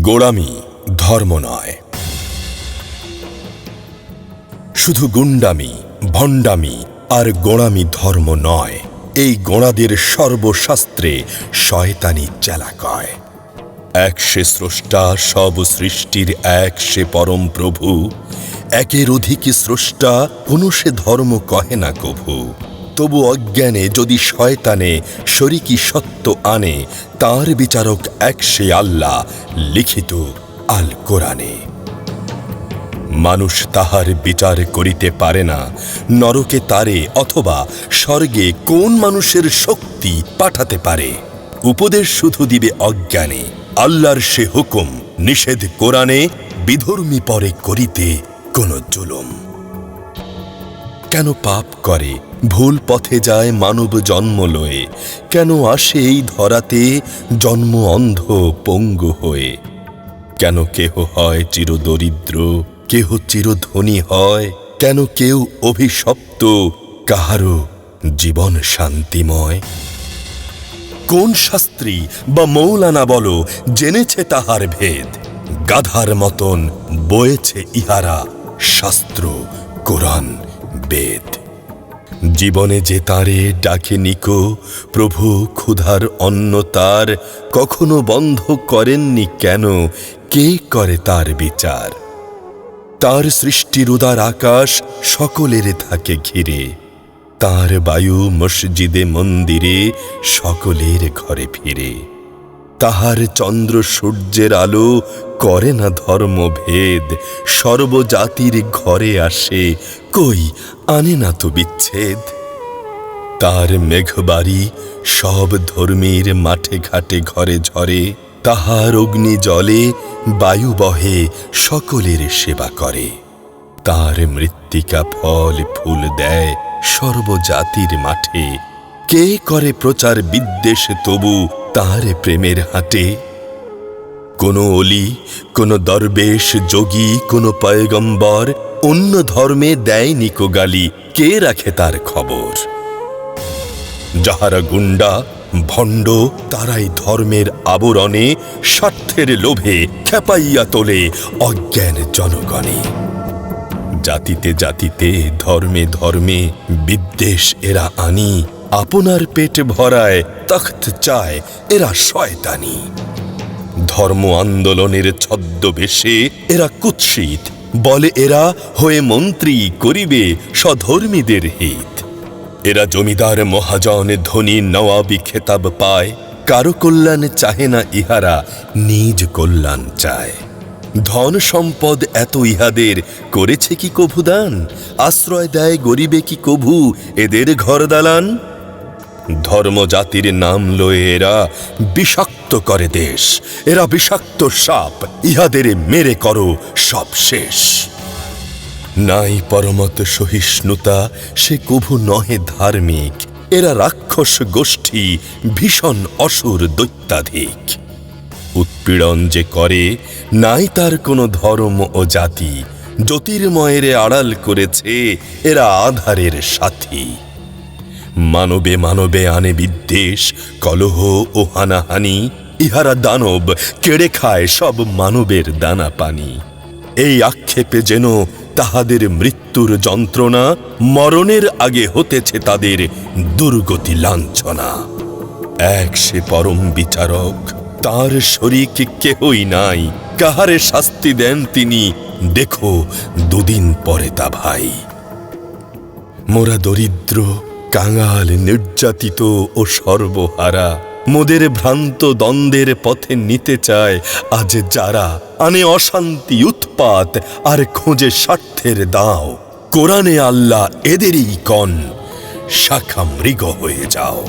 গোড়ামি, ধর্ম নয়। শুধু গুন্ডামি ভণ্ডামি আর গোড়ামি ধর্ম নয়, এই গোড়াদের সর্বশাস্ত্রে শয়তানি চেলা কয়। এক সে স্রষ্টা, সব সৃষ্টির এক সে পরম প্রভু, একের অধিকে স্রষ্টা, কোনো সে ধর্ম কহে না কভু। তবু অজ্ঞানে যদি শয়তানে শরিকি সত্য আনে, তার বিচারক এক সে আল্লাহ, লিখিত আল কোরআনে মানুষ তাহার বিচার করিতে পারে না, নরকে তারে অথবা স্বর্গে কোন মানুষের শক্তি পাঠাতে পারে। উপদেশ শুধু দিবে অজ্ঞানে, আল্লাহর সে হুকুম নিষেধ কোরআনে, বিধর্মী পরে করিতে কোন জুলুম। কেন পাপ করে? ভুল পথে যায় মানব জন্ম লয়ে। কেন আসে এই ধরাতে জন্ম অন্ধ পঙ্গু হয়ে? কেন কেহ হয় চিরদরিদ্র? কেহ চিরধনী হয়? কেন কেউ অভিশপ্ত? কাহারও জীবন শান্তিময়? কোন শাস্ত্রী বা মৌলানা বলো, জেনেছে তাহার ভেদ? গাধার মতন বয়েছে ইহারা শাস্ত্র, কোরআন। বেদ। জীবনে যে তারে ডাকে নিকো, প্রভু ক্ষুধার অন্ন তার কখনো বন্ধ করেননি কেন? কে করে তার বিচার? তার সৃষ্টির উদার আকাশ সকলের থাকে ঘিরে। তার বায়ু মসজিদে, মন্দিরে সকলের ঘরে ফিরে। তাহার চন্দ্র সূর্যের আলো করে না ধর্মভেদ। সর্বজাতির ঘরে আসে, কই আনে না তো বিচ্ছেদ? তার মেঘবাড়ি সব ধর্মীর মাঠে ঘাটে ঘরে ঝরে। তাহার অগ্নি জলে বায়ু বহে, সকলের সেবা করে। তার মৃত্তিকা ফল ফুল দেয় সর্বজাতির মাঠে। কে করে প্রচার বিদ্বেষ তবু তার প্রেমের হাটে কোন অলি, কোন দরবেশ, যোগী, কোন পয়গম্বর, অন্য ধর্মে দেয় নিকো গালি, কে রাখে তার খবর? যাহারা গুন্ডা ভণ্ড, তারাই ধর্মের আবরণে, স্বার্থের লোভে খেপাইয়া তোলে অজ্ঞান জনগণে। জাতিতে জাতিতে, ধর্মে ধর্মে বিদ্বেষ এরা আনি আপনার পেট ভরায়, তখ্ত চায় এরা শয়তানি। ধর্ম আন্দোলনের ছদ্মবেশে এরা কুৎসিত, বলে এরা হয়ে মন্ত্রী করিবে স্বধর্মীদের হিত। এরা জমিদার, মহাজন, ধনী, নওয়াবি খেতাব পায়, কারও কল্যাণ চাহে না ইহারা, নিজ কল্যাণ চায়। ধন সম্পদ এত ইহাদের, করেছে কি কভু দান? আশ্রয় দেয় গরিবে কি কভু? এদের ঘর দালান? ধর্ম জাতির নাম লয়ে এরা বিষাক্ত করে দেশ। এরা বিষাক্ত সাপ, ইহাদের মেরে করো সব শেষ। নাই পরমত সহিষ্ণুতা, সে কভু নহে ধার্মিক। এরা রাক্ষস গোষ্ঠী, ভীষণ অসুর দৈত্যাধিক। উৎপীড়ন যে করে, নাই তার কোনো ধর্ম ও জাতি। জ্যোতির্ময়েরে আড়াল করেছে, এরা আধারের সাথী। মানবে মানবে আনে বিদ্বেষ, কলহ ও হানাহানি, ইহারা দানব কেড়ে খায় সব মানবের দানা পানি। এই আক্ষেপে যেন তাহাদের মৃত্যুর যন্ত্রণা মরণের আগে হতেছে তাদের দুর্গতি লাঞ্ছনা। এক সে পরম বিচারক, তার শরিক কেহই নাই, কাহারে শাস্তি দেন তিনি, দেখো দুদিন পরে তা ভাই। মোরা দরিদ্র কাঙাল, নির্যাতিত ও সর্বহারা। মোদের ভ্রান্ত দ্বন্দ্বের পথে নিতে চায় আজ যারা। আনে অশান্তি উৎপাত আর খোঁজে স্বার্থের দাও। কোরআনে আল্লাহ এদেরই কন, শাখা মৃগ হয়ে যাও।